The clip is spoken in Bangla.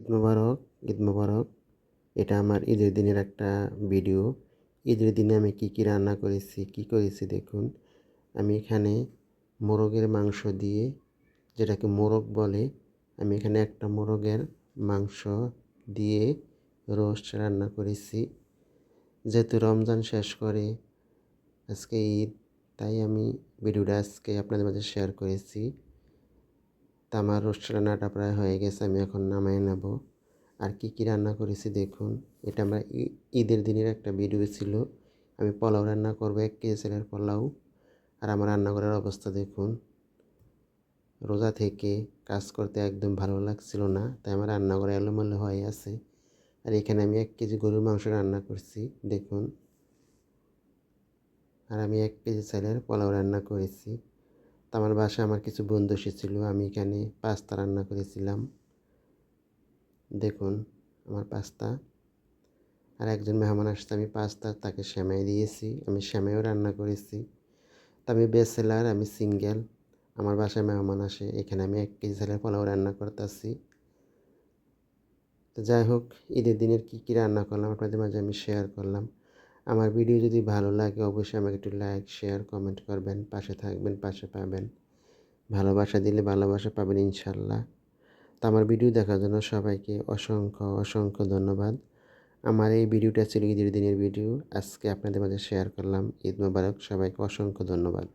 ঈদ মোবারক ঈদ মোবারক। এটা আমার ঈদের দিনের একটা ভিডিও। ঈদের দিনে আমি কি কি রান্না করেছি, কি করেছি দেখুন। আমি এখানে মোরগের মাংস দিয়ে, যেটাকে মোরগ বলে, আমি এখানে একটা মোরগের মাংস দিয়ে রোস্ট রান্না করেছি। যেহেতু রমজান শেষ করে আজকে ঈদ, তাই আমি ভিডিওটা আজকে আপনাদের মাঝে শেয়ার করেছি। তা আমার রোস্ট রান্নাটা প্রায় হয়ে গেছে, আমি এখন নামাই নেব। আর কি কি রান্না করেছি দেখুন, এটা আমরা ঈদের দিনের একটা ভিডিও ছিল। আমি পোলাও রান্না করব, এক কেজি চালের পোলাও। আর আমার রান্নাঘরের অবস্থা দেখুন, রোজা থেকে কাজ করতে একদম ভালো লাগছিল না, তাই আমার রান্নাঘরে এলোমেলো হয়ে আছে। আর এখানে আমি এক কেজি গরুর মাংস রান্না করছি, দেখুন। আর আমি এক কেজি চালের পোলাও রান্না করেছি। তো আমার বাসায় আমার কিছু বন্ধু এসেছিল, আমি এখানে পাস্তা রান্না করেছিলাম। দেখুন, আমার পাস্তা। আর একজন মেহমান আসতে আমি পাস্তা তাকে শ্যামাই দিয়েছি, আমি শ্যামাইও রান্না করেছি। তো আমি বেসেলার আমি সিঙ্গেল, আমার বাসায় মেহমান আসে, এখানে আমি এক কেজি চালের পোলাও রান্না করতেছি। তো যাই হোক, ঈদের দিনের কী কী রান্না করলাম আপনাদের মাঝে আমি শেয়ার করলাম। আমার ভিডিও যদি ভালো লাগে, অবশ্যই আমাকে একটু লাইক শেয়ার কমেন্ট করবেন, পাশে থাকবেন, পাশে পাবেন। ভালোবাসা দিলে ভালোবাসা পাবেন ইনশাল্লাহ। তো আমার ভিডিও দেখার জন্য সবাইকে অসংখ্য অসংখ্য ধন্যবাদ। আমার এই ভিডিওটা ছিল ঈদের দিনের ভিডিও। আজকে আপনাদের মাঝে শেয়ার করলাম। ঈদ মোবারক। সবাইকে অসংখ্য ধন্যবাদ।